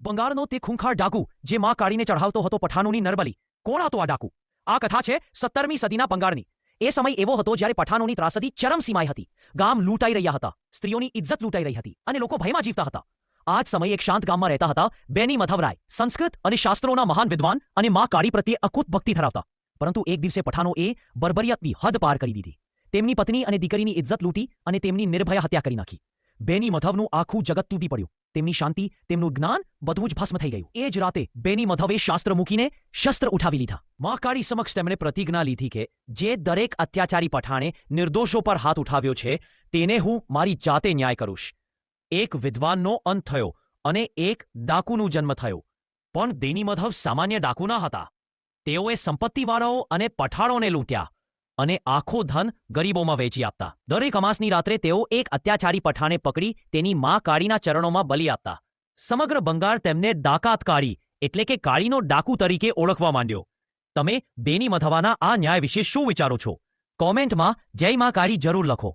બંગાળનો તે ખૂંખાર ડાકુ, જે માં કાળીને ચઢાવતો હતો પઠાણોની નરબલી. કોણ હતો આ ડાકુ? આ કથા છે સત્તરમી સદીના બંગાળની. એ સમય એવો હતો જ્યારે પઠાણોની ત્રાસદી ચરમસીમાએ હતી. ગામ લૂંટાઈ રહ્યા હતા. સ્ત્રીઓની ઇજ્જત લૂંટાઈ રહી હતી અને લોકો ભયમાં જીવતા હતા. આ જ સમયે એક શાંત ગામમાં રહેતા હતા બેની મધવરાય. સંસ્કૃત અને શાસ્ત્રોના મહાન વિદ્વાન અને માં કાળી પ્રત્યે અકૂત ભક્તિ ધરાવતા. પરંતુ એક દિવસે પઠાણો એ બર્બરિયતની હદ પાર કરી દીધી. તેમની પત્ની અને દીકરીની ઇજ્જત લૂંટી અને તેમની નિર્ભય હત્યા કરી નાખી. બેની મધવનું આખું જગત તૂટી પડ્યું. તેમની શાંતિ, તેમનું જ્ઞાન બધું જ ભસ્મ થઈ ગયું. એ જ રાતે બેની મધવે શાસ્ત્ર મૂકીને શસ્ત્ર ઉઠાવી લીધા. મહાકાળી સમક્ષ તેમણે પ્રતિજ્ઞા લીધી કે જે દરેક અત્યાચારી પઠાણે નિર્દોષો પર હાથ ઉઠાવ્યો છે, તેને હું મારી જાતે ન્યાય કરુંશ. એક વિદ્વાનનો અંત થયો અને એક ડાકુનું જન્મ થયો. પણ દેની મધવ સામાન્ય ડાકુ ન હતા. તેઓએ સંપત્તિવાળાઓ અને પઠાણોને લૂંટ્યા. અને આખો ધન ગરીબોમાં વેચી આપતા. દરેક અમાસની રાત્રે તેઓ એક અત્યાચારી પઠાને પકડી તેની મા કાળીના ચરણોમાં બલિ આપતા. સમગ્ર બંગાળ તેમને ડાકાત કાળી એટલે કે કાળીનો ડાકુ તરીકે ઓળખવા માંડ્યો. તમે બેની મધવાના આ ન્યાય વિશે શું વિચારો છો? કોમેન્ટમાં જય મા કાળી જરૂર લખો.